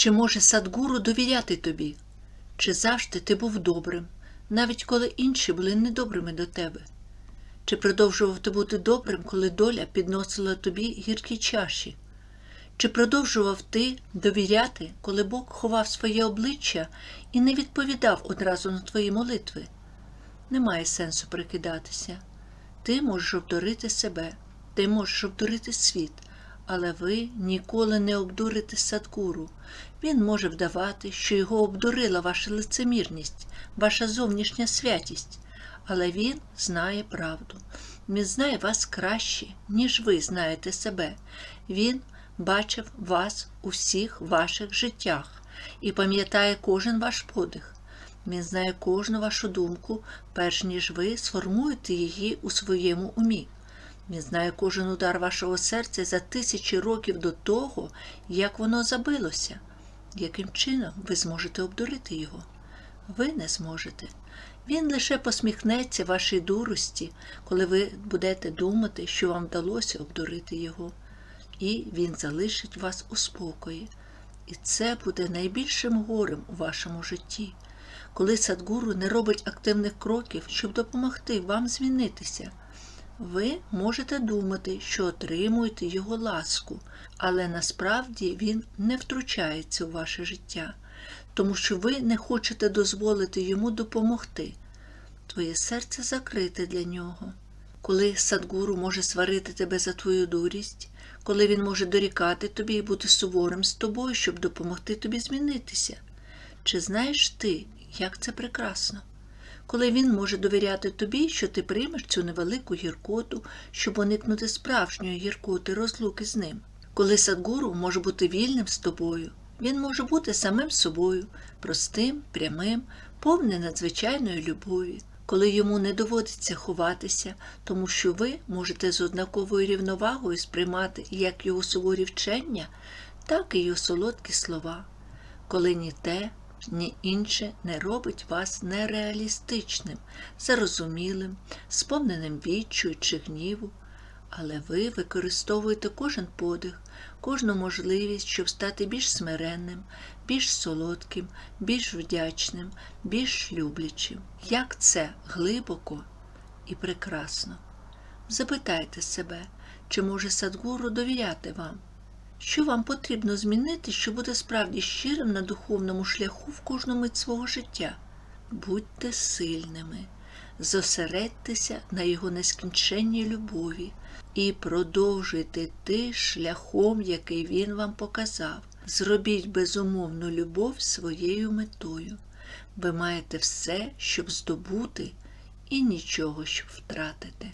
Чи може Садгуру довіряти тобі? Чи завжди ти був добрим, навіть коли інші були недобрими до тебе? Чи продовжував ти бути добрим, коли доля підносила тобі гіркі чаші? Чи продовжував ти довіряти, коли Бог ховав своє обличчя і не відповідав одразу на твої молитви? Немає сенсу прикидатися. Ти можеш обдурити себе, ти можеш обдурити світ, але ви ніколи не обдурите Садкуру. Він може вдавати, що його обдурила ваша лицемірність, ваша зовнішня святість, але він знає правду. Він знає вас краще, ніж ви знаєте себе. Він бачив вас у всіх ваших життях і пам'ятає кожен ваш подих. Він знає кожну вашу думку, перш ніж ви сформуєте її у своєму умі. Він знає кожен удар вашого серця за тисячі років до того, як воно забилося. Яким чином ви зможете обдурити його? Ви не зможете. Він лише посміхнеться вашій дурості, коли ви будете думати, що вам вдалося обдурити його, і він залишить вас у спокої. І це буде найбільшим горем у вашому житті, коли Садгуру не робить активних кроків, щоб допомогти вам змінитися. Ви можете думати, що отримуєте його ласку, але насправді він не втручається у ваше життя, тому що ви не хочете дозволити йому допомогти. Твоє серце закрите для нього. Коли Садгуру може сварити тебе за твою дурість, коли він може дорікати тобі і бути суворим з тобою, щоб допомогти тобі змінитися. Чи знаєш ти, як це прекрасно? Коли він може довіряти тобі, що ти приймеш цю невелику гіркоту, щоб уникнути справжньої гіркоти розлуки з ним. Коли Садгуру може бути вільним з тобою, він може бути самим собою, простим, прямим, повним надзвичайної любові, коли йому не доводиться ховатися, тому що ви можете з однаковою рівновагою сприймати як його суворі вчення, так і його солодкі слова, коли ні те, ні інше не робить вас нереалістичним, зарозумілим, сповненим відчую чи гніву, але ви використовуєте кожен подих, кожну можливість, щоб стати більш смиренним, більш солодким, більш вдячним, більш люблячим. Як це глибоко і прекрасно. Запитайте себе, чи може Садгуру довіряти вам? Що вам потрібно змінити, щоб бути справді щирим на духовному шляху в кожну мить свого життя? Будьте сильними, зосередьтеся на його нескінченній любові і продовжуйте йти шляхом, який він вам показав. Зробіть безумовну любов своєю метою. Ви маєте все, щоб здобути, і нічого, щоб втратити.